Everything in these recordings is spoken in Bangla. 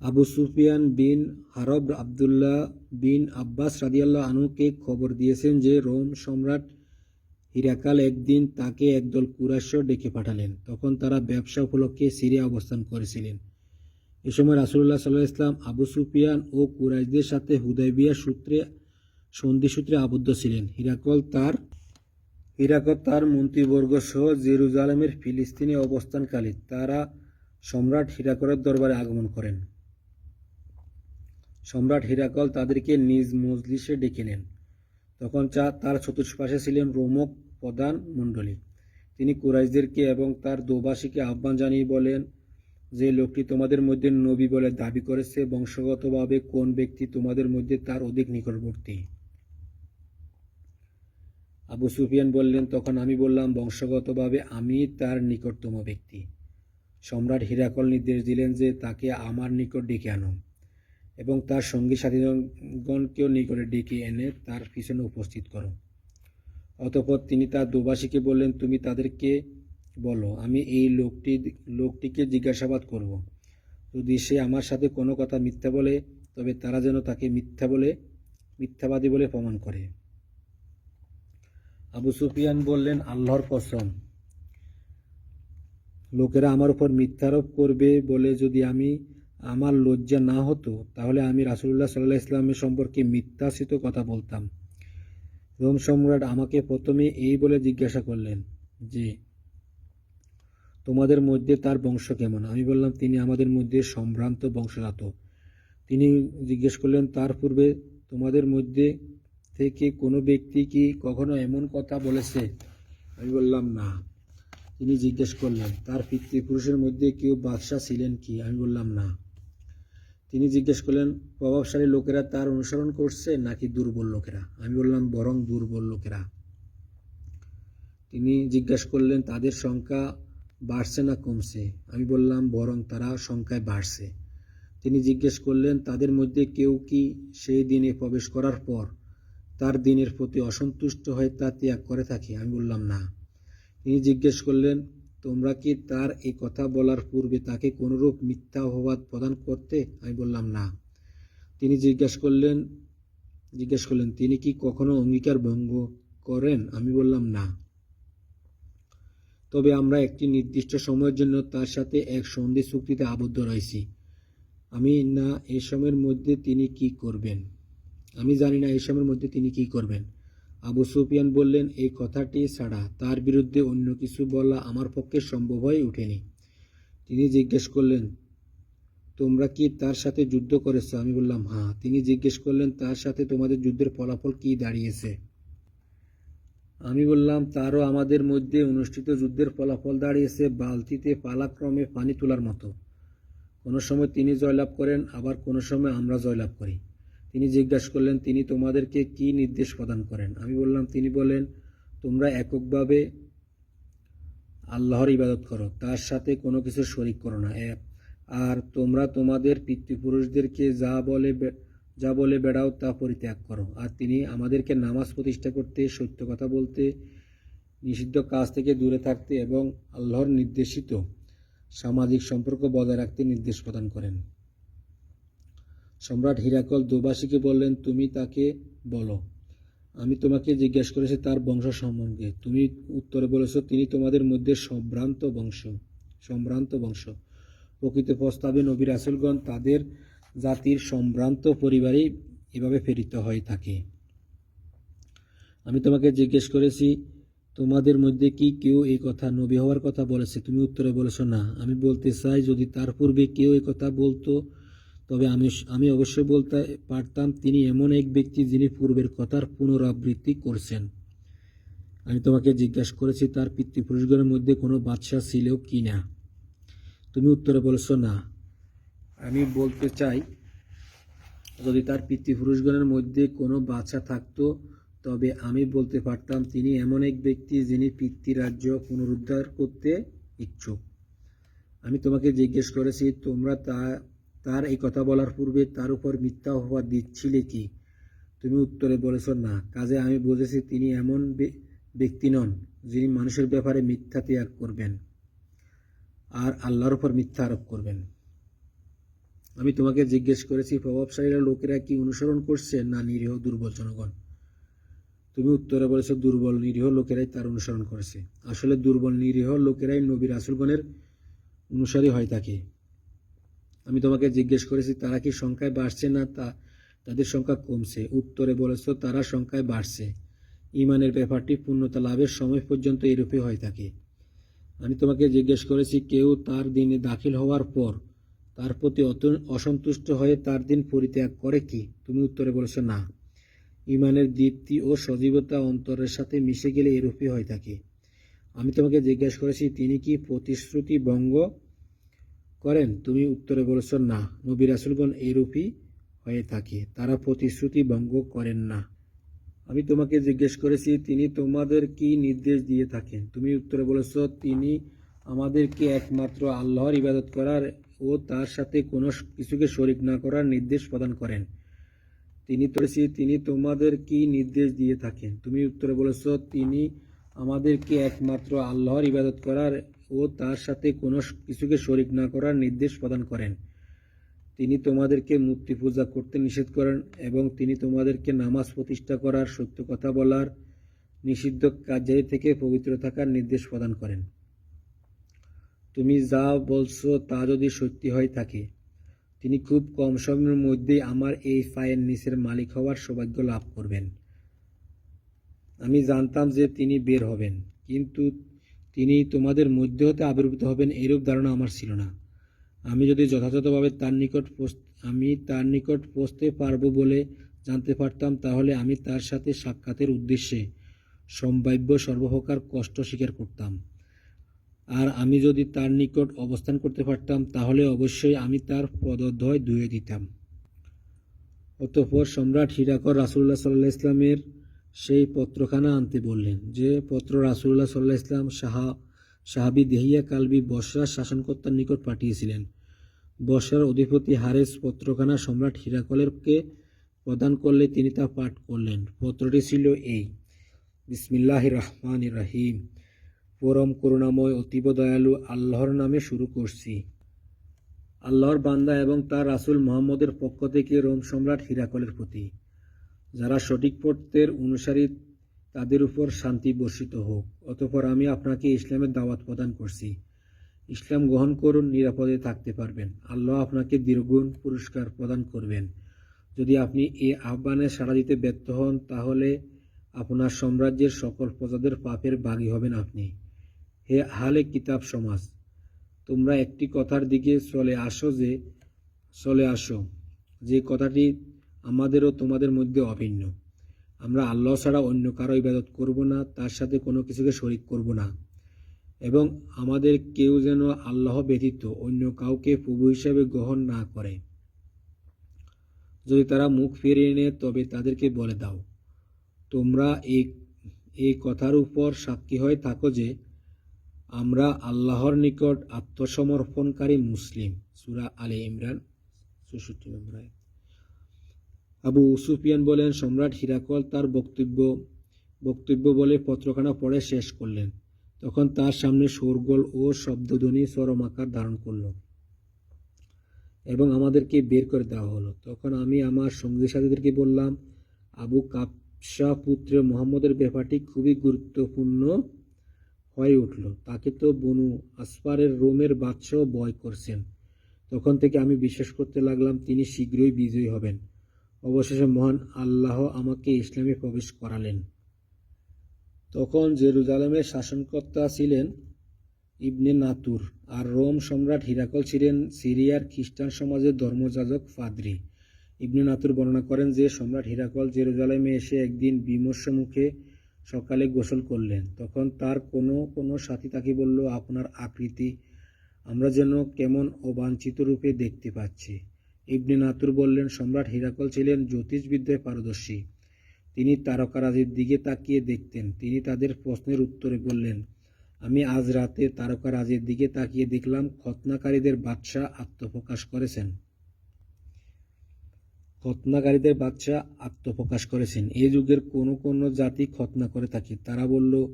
আবু সুফিয়ান বিন হারব আবদুল্লাহ বিন আব্বাস রাদিয়াল্লাহ আনুকে খবর দিয়েছেন যে রোম সম্রাট হিরাকাল একদিন তাকে একদল কুরাশ্য ডেকে পাঠালেন। তখন তারা ব্যবসা উপলক্ষে সিরিয়া অবস্থান করেছিলেন। এ সময় রাসুল্লাহ সাল্লাহ ইসলাম আবু সুফিয়ান ও কুরাইশদের সাথে হুদাইবিয়া সূত্রে, সন্ধি সূত্রে আবদ্ধ ছিলেন। হিরাকল তার হিরাকল তার মন্ত্রীবর্গ সহ জেরুজালেমের ফিলিস্তিনে অবস্থানকালে তারা সম্রাট হিরাকলের দরবারে আগমন করেন। সম্রাট হিরাকল তাদেরকে নিজ মজলিসে ডেকে নেন। তখন চা তার চতুষ্পাশে ছিলেন রোমক প্রধান মণ্ডলী তিনি কুরাইশদেরকে এবং তার দোবাসীকে আহ্বান জানিয়ে বলেন যে, লোকটি তোমাদের মধ্যে নবী বলে দাবি করেছে, বংশগতভাবে কোন ব্যক্তি তোমাদের মধ্যে তার অধিক নিকটবর্তী? আবু সুফিয়ান বললেন, তখন আমি বললাম, বংশগতভাবে আমি তার নিকটতম ব্যক্তি। সম্রাট হিরাকল নির্দেশ দিলেন যে, তাকে আমার নিকট ডেকে আনো। এবং তার সঙ্গী সাথীগণকেও নিকটে ডেকে এনে তার পিছনে উপস্থিত করো। অতঃপর তিনি তার দুবাসীকে বললেন, তুমি তাদেরকে বলো, আমি এই লোকটি, লোকটিকে জিজ্ঞাসাবাদ করব। যদি সে আমার সাথে কোনো কথা মিথ্যা বলে, তবে তারা যেন তাকে মিথ্যা বলে, মিথ্যাবাদী বলে প্রমাণ করে। আবু সুফিয়ান বললেন, আল্লাহর কসম, লোকেরা আমার উপর মিথ্যারোপ করবে বলে যদি আমি আমার লজ্জা না হতো, তাহলে আমি রাসুল্লাহ সাল্লাহ ইসলামের সম্পর্কে মিথ্যাসিত কথা বলতাম। রোম সম্রাট আমাকে প্রথমে এই বলে জিজ্ঞাসা করলেন যে, তোমাদের মধ্যে তার বংশ কেমন? আমি বললাম, তিনি আমাদের মধ্যে সম্ভ্রান্ত বংশজাত। তিনি জিজ্ঞেস করলেন, তার পূর্বে তোমাদের মধ্যে থেকে কোনো ব্যক্তি কি কখনো এমন কথা বলেছে? আমি বললাম, না। তিনি জিজ্ঞেস করলেন, তার পিতৃপুরুষের মধ্যে কেউ বাদশাহ ছিলেন কি? আমি বললাম, না। তিনি জিজ্ঞেস করলেন, প্রভাবশালী লোকেরা তার অনুসরণ করছে নাকি দুর্বল লোকেরা? আমি বললাম, বরং দুর্বল লোকেরা। তিনি জিজ্ঞেস করলেন, তাদের সংখ্যা বাড়ছে না কমছে? আমি বললাম, বরং তারা সংখ্যায় বাড়ছে। তিনি জিজ্ঞেস করলেন, তাদের মধ্যে কেউ কি সেই দিনে প্রবেশ করার পর তার দিনের প্রতি অসন্তুষ্ট হয়ে তা ত্যাগ করে থাকে? আমি বললাম, না। তিনি জিজ্ঞেস করলেন তোমরা কি তার এই কথা বলার পূর্বে তাকে কোনোরূপ মিথ্যা অপবাদ প্রদান করতে? আমি বললাম, না। তিনি জিজ্ঞেস করলেন জিজ্ঞেস করলেন, তিনি কি কখনো অঙ্গীকার ভঙ্গ করেন? আমি বললাম, না। তবে আমরা একটি নির্দিষ্ট সময়ের জন্য তার সাথে এক সন্ধি চুক্তিতে আবদ্ধ রয়েছি। আমি, না এই সময়ের মধ্যে তিনি কি করবেন? আমি জানি না এই সময়ের মধ্যে তিনি কি করবেন। আবু সুফিয়ান বললেন, এই কথাটি ছাড়া তার বিরুদ্ধে অন্য কিছু বলা আমার পক্ষে সম্ভব হয়ে ওঠেনি। তিনি জিজ্ঞেস করলেন, তোমরা কি তার সাথে যুদ্ধ করেছ? আমি বললাম হ্যাঁ। তিনি জিজ্ঞেস করলেন, তার সাথে তোমাদের যুদ্ধের ফলাফল কি দাঁড়িয়েছে? আমি বললাম, তারও আমাদের মধ্যে অনুষ্ঠিত যুদ্ধের ফলাফল দাঁড়িয়েছে বালতিতে পালাক্রমে পানি তোলার মতো। কোনো সময় তিনি জয়লাভ করেন, আবার কোনো সময় আমরা জয়লাভ করি। তিনি জিজ্ঞাসা করলেন, তিনি তোমাদেরকে কি নির্দেশ প্রদান করেন? আমি বললাম, তিনি বলেন, তোমরা এককভাবে আল্লাহর ইবাদত করো, তার সাথে কোনো কিছু শরিক করো না। আর তোমরা তোমাদের পিতৃপুরুষদেরকে যা বলে যা বলে বেড়াও তা পরিত্যাগ করো। আর তিনি আমাদেরকে নামাজ প্রতিষ্ঠা করতে, সত্য কথা বলতে, নিষিদ্ধ কাজ থেকে দূরে থাকতে এবং আল্লাহর নির্দেশিত সামাজিক সম্পর্ক বজায় রাখতে নির্দেশ প্রদান করেন। সম্রাট হিরাকল দুবাসীকে বললেন, তুমি তাকে বলো। আমি তোমাকে জিজ্ঞেস করেছি তার বংশ সম্বন্ধে। তুমি উত্তরে বলেছ, তিনি তোমাদের মধ্যে সম্ভ্রান্ত বংশ সম্ভ্রান্ত বংশ। প্রকৃত প্রস্তাবে নবী রাসুলগণ তাদের জাতির সম্ভ্রান্ত পরিবারেই এভাবে প্রেরিত হয়ে থাকে। আমি তোমাকে জিজ্ঞেস করেছি, তোমাদের মধ্যে কি কেউ এই কথা নবী হওয়ার কথা বলেছে? তুমি উত্তরে বলেছ, না। আমি বলতে চাই, যদি তার পূর্বে কেউ এই কথা বলতো তবে আমি আমি অবশ্যই বলতে পারতাম, তিনি এমন এক ব্যক্তি যিনি পূর্বের কথার পুনরাবৃত্তি করছেন। আমি তোমাকে জিজ্ঞাসা করেছি, তার পিতৃপুরুষগণের মধ্যে কোনো বাদশাহ ছিল কি না? তুমি উত্তরে বলেছ, না। আমি বলতে চাই, যদি তার পিতৃপুরুষগণের মধ্যে কোনো বাচ্চা থাকতো, তবে আমি বলতে পারতাম, তিনি এমন এক ব্যক্তি যিনি পিতৃরাজ্য পুনরুদ্ধার করতে ইচ্ছুক। আমি তোমাকে জিজ্ঞেস করেছি, তোমরা তা তার এই কথা বলার পূর্বে তার উপর মিথ্যা অপবাদ দিচ্ছিলে কি? তুমি উত্তরে বলেছ, না। কাজে আমি বুঝেছি তিনি এমন ব্যক্তি নন, যিনি মানুষের ব্যাপারে মিথ্যা ত্যাগ করবেন আর আল্লাহর উপর মিথ্যা আরোপ করবেন। আমি তোমাকে জিজ্ঞেস করেছি, প্রভাবশালীরা লোকেরা কি অনুসরণ করছে না নিরীহ দুর্বল জনগণ? তুমি উত্তরে বলেছ, দুর্বল নিরীহ লোকেরাই তার অনুসরণ করেছে। আসলে দুর্বল নিরীহ লোকেরাই নবীর রাসুলগণের অনুসারী হয়ে থাকে আমি তোমাকে জিজ্ঞেস করেছি, তারা কি সংখ্যায় বাড়ছে না তা? তাদের সংখ্যা কমছে। উত্তরে বলেছ, তারা সংখ্যায় বাড়ছে। ইমানের ব্যাপারটি পূর্ণতা লাভের সময় পর্যন্ত এরূপে হয়ে থাকে। আমি তোমাকে জিজ্ঞেস করেছি, কেউ তার দিনে দাখিল হওয়ার পর তার প্রতি অত- অসন্তুষ্ট হয়ে তার দিন পরিত্যাগ করে কি? তুমি উত্তরে বলেছ, না। ইমানের দীপ্তি ও সজীবতা অন্তরের সাথে মিশে গেলে এরূপই হয়ে থাকে। আমি তোমাকে জিজ্ঞেস করেছি, তিনি কি প্রতিশ্রুতি ভঙ্গ করেন, তুমি উত্তরে বলছ, না, নবী রাসুলগণ এরূপই হয়ে থাকে। তারা প্রতিশ্রুতি ভঙ্গ করেন না। আমি তোমাকে জিজ্ঞেস করেছি, তিনি তোমাদের কি নির্দেশ দিয়ে থাকেন? তুমি উত্তরে বলেছ, তিনি আমাদেরকে একমাত্র আল্লাহর ইবাদত করার ও তার সাথে কোনো কিছুকে শরিক না করার নির্দেশ প্রদান করেন। তিনি বলেছি, তিনি তোমাদের কি নির্দেশ দিয়ে থাকেন? তুমি উত্তরে বলেছ, তিনি আমাদেরকে একমাত্র আল্লাহর ইবাদত করার ও তার সাথে কোনো কিছুকে শরিক না করার নির্দেশ প্রদান করেন। তিনি তোমাদেরকে মূর্তি পূজা করতে নিষেধ করেন এবং তিনি তোমাদেরকে নামাজ প্রতিষ্ঠা করার সত্য কথা বলার নিষিদ্ধ কার্যাদি থেকে পবিত্র থাকার নির্দেশ প্রদান করেন। তুমি যা বলছো তা যদি সত্যি হয় থাকে। তিনি খুব কম সময়ের মধ্যেই আমার এই ফায়ের নিচের মালিক হওয়ার সৌভাগ্য লাভ করবেন। আমি জানতাম যে তিনি বের হবেন, কিন্তু তিনি তোমাদের মধ্যে হতে আবির্ভূত হবেন এরূপ ধারণা আমার ছিল না। আমি যদি যথাযথভাবে তার নিকট আমি তার নিকট পৌঁছতে পারব বলে জানতে পারতাম, তাহলে আমি তার সাথে সাক্ষাতের উদ্দেশ্যে সম্ভাব্য সর্বপ্রকার কষ্ট স্বীকার করতাম। আর আমি যদি তার নিকট অবস্থান করতে পারতাম, তাহলে অবশ্যই আমি তার পদদ্বয় ধুয়ে দিতাম। অতঃপর সম্রাট হিরাকর রাসুল্লাহ সাল্লাহ ইসলামের সেই পত্রখানা আনতে বললেন, যে পত্র রাসুল্লাহ সাল্লাহ ইসলাম সাহা, সাহাবি দেহিয়া কালবি বসরার শাসনকর্তার নিকট পাঠিয়েছিলেন। বসরার অধিপতি হারেস পত্রখানা সম্রাট হিরাকলেরকে প্রদান করলে তিনি তা পাঠ করলেন। পত্রটি ছিল এই বিসমিল্লাহ রহমান রাহিম, পরম করুণাময়, অতীব দয়ালু, আল্লাহর নামে শুরু করছি। আল্লাহর বান্দা এবং তার রাসূল মোহাম্মদের পক্ষ থেকে রোম সম্রাট হিরাকলের প্রতি। যারা সঠিক পথের অনুসারী, তাদের উপর শান্তি বর্ষিত হোক। অতঃপর আমি আপনাকে ইসলামের দাওয়াত প্রদান করছি। ইসলাম গ্রহণ করুন, নিরাপদে থাকতে পারবেন। আল্লাহ আপনাকে দীর্ঘগুণ পুরস্কার প্রদান করবেন। যদি আপনি এই আহ্বানে সাড়া দিতে ব্যর্থ হন, তাহলে আপনার সাম্রাজ্যের সকল প্রজাদের পাপের ভাগী হবেন আপনি। হে হালে কিতাব সমাজ, তোমরা একটি কথার দিকে চলে আসো যে, চলে আসো। যে কথাটি আমাদেরও তোমাদের মধ্যে অভিন্ন। আমরা আল্লাহ ছাড়া অন্য কারও ইবাদত করব না, তার সাথে কোনো কিছুকে শরিক করব না। এবং আমাদের কেউ যেন আল্লাহ ব্যতীত অন্য কাউকে প্রভু হিসাবে গ্রহণ না করে। যদি তারা মুখ ফিরিয়ে নেয়, তবে তাদেরকে বলে দাও, তোমরা এই এই কথার উপর সাক্ষী হয়ে থাকো যে আমরা আল্লাহর নিকট আত্মসমর্পণকারী মুসলিম। সুরা আলী ইমরান, চৌষট্টি নম্বর। আবু সুফিয়ান বলেন, সম্রাট হিরাকল তার বক্তব্য বক্তব্য বলে পত্রখানা পড়ে শেষ করলেন। তখন তার সামনে শোরগোল ও শব্দধ্বনি চরম আকার ধারণ করল এবং আমাদেরকে বের করে দেওয়া হলো। তখন আমি আমার সঙ্গী সাথীদেরকে বললাম, আবু কাপসা পুত্র মোহাম্মদের ব্যাপারটি খুবই গুরুত্বপূর্ণ হয়ে উঠল। তাকে তো বনু আসপারের রোমের বাদশাহ বয় করছেন। তখন থেকে আমি বিশ্বাস করতে লাগলাম, তিনি শীঘ্রই বিজয়ী হবেন। অবশেষে মহান আল্লাহ আমাকে ইসলামে প্রবেশ করালেন। তখন জেরুজালেমের শাসনকর্তা ছিলেন ইবনে নাতুর আর রোম সম্রাট হিরাকল ছিলেন সিরিয়ার খ্রিস্টান সমাজের ধর্মযাজক ফাদ্রি। ইবনে নাতুর বর্ণনা করেন যে, সম্রাট হিরাকল জেরুজালেমে এসে একদিন বিমর্ষ মুখে সকালে গোসল করলেন। তখন তার কোনো কোনো সাথী তাকে বলল, আপনার আকৃতি, আমরা যেন কেমন অবাঞ্ছিত রূপে দেখতে পাচ্ছি। ইবনে নাতুর বললেন, সম্রাট হিরাকল ছিলেন জ্যোতিষবিদ্যায় পারদর্শী। তিনি তারকারাজির দিকে তাকিয়ে দেখতেন। তিনি তাদের প্রশ্নের উত্তরে বললেন, আমি আজ রাতে তারকারাজির দিকে তাকিয়ে দেখলাম খতনাকারীদের বাদশাহ আত্মপ্রকাশ করেছেন। খতনাকারীদের বাদশাহ আত্মপ্রকাশ করেছেন। এই যুগের কোনো কোনো জাতি খতনা করে থাকে। তারা বলল,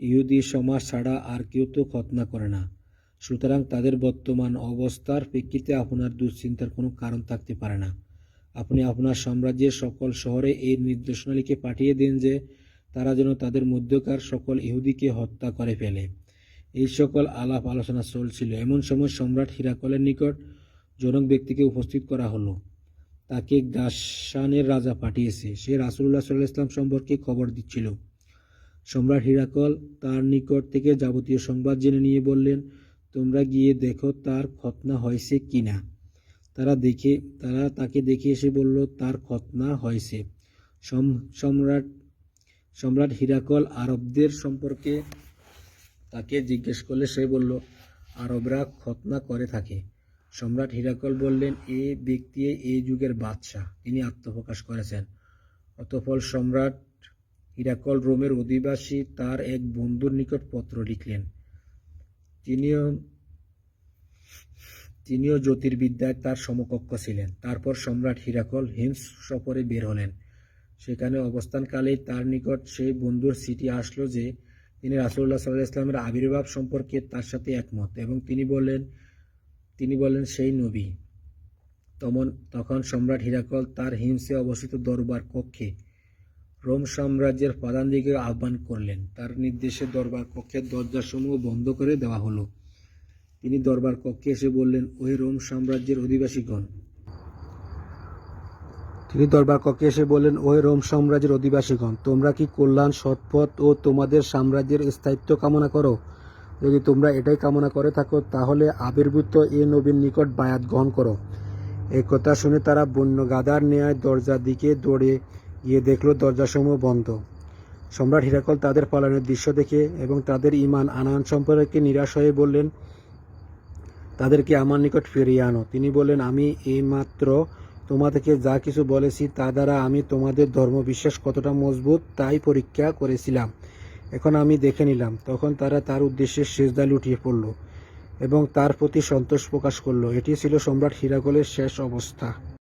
ইহুদি সমাজ ছাড়া আর কেউ তো খতনা করে না। সুতরাং তাদের বর্তমান অবস্থার প্রেক্ষিতে আপনার দুশ্চিন্তার কোনো কারণ থাকতে পারে না। আপনি আপনার সাম্রাজ্যের সকল শহরে এই নির্দেশনালীকে পাঠিয়ে দিন যে তারা যেন তাদের মধ্যকার সকল ইহুদিকে হত্যা করে ফেলে। এই সকল আলাপ আলোচনা চলছিল। এমন সময় সম্রাট হিরাকলের নিকট জনক ব্যক্তিকে উপস্থিত করা হলো। তাকে গাসানের রাজা পাঠিয়েছে। সে রাসুল্লাহ সাল্লাহ ইসলাম সম্পর্কে খবর দিচ্ছিল। সম্রাট হিরাকল তার নিকট থেকে যাবতীয় সংবাদ জেনে নিয়ে বললেন তোমরা গিয়ে দেখো তার খতনা হয়েছে কি না তারা দেখে, তারা তাকে দেখে এসে বলল, তার খতনা হয়েছে। সম- সম্রাট সম্রাট হিরাকল আরবদের সম্পর্কে তাকে জিজ্ঞেস করলে সে বলল, আরবরা খতনা করে থাকে। সম্রাট হিরাকল বললেন, এ ব্যক্তি এই যুগের বাদশাহ, তিনি আত্মপ্রকাশ করেছেন। অতফল সম্রাট হিরাকল রোমের অধিবাসী তার এক বন্ধুর নিকট পত্র লিখলেন তিনিও তিনিও জ্যোতির্বিদ্যায় তার সমকক্ষ ছিলেন। তারপর সম্রাট হিরাকল হিমস সফরে বের হলেন। সেখানে অবস্থানকালেই তার নিকট সেই বন্ধুর চিঠি আসলো যে, তিনি রাসুল্লাহ সাল্লাহ ইসলামের আবির্ভাব সম্পর্কে তার সাথে একমত এবং তিনি বললেন, তিনি বলেন সেই নবী। তমন, তখন সম্রাট হিরাকল তার হিমসে অবস্থিত দরবার কক্ষে রোম সাম্রাজ্যের প্রধানদিকে আহ্বান করলেন। তার নির্দেশে দরবার কক্ষের দরজাসমূহ বন্ধ করে দেওয়া হলো। তিনি দরবার কক্ষে এসে বললেন, ওই রোম সাম্রাজ্যের অধিবাসীগণ। তিনি দরবার কক্ষে এসে বললেন, ওই রোম সাম্রাজ্যের অধিবাসীগণ, তোমরা কি কল্যাণ, সৎপথ ও তোমাদের সাম্রাজ্যের স্থায়িত্ব কামনা করো? যদি তোমরা এটাই কামনা করে থাকো, তাহলে আবির্ভূত এ নবীর নিকট বায়াত গ্রহণ করো। এই কথা শুনে তারা বন্য গাদার ন্যায় দরজার দিকে দৌড়ে গিয়ে দেখল দরজাসমূহ বন্ধ। সম্রাট হিরাকল তাদের পালনের দৃশ্য দেখে এবং তাদের ইমান আনায়ন সম্পর্কে নিরাশ হয়ে বললেন, তাদেরকে আমার নিকট ফিরিয়ে আনো। তিনি বললেন, আমি এইমাত্র তোমাদেরকে যা কিছু বলেছি, তা দ্বারা আমি তোমাদের ধর্ম বিশ্বাস কতটা মজবুত, তাই পরীক্ষা করেছিলাম। এখন আমি দেখে নিলাম। তখন তারা তার উদ্দেশ্যে সেজদা লুটিয়ে পড়ল এবং তার প্রতি সন্তোষ প্রকাশ করল। এটি ছিল সম্রাট হিরাকলের শেষ অবস্থা।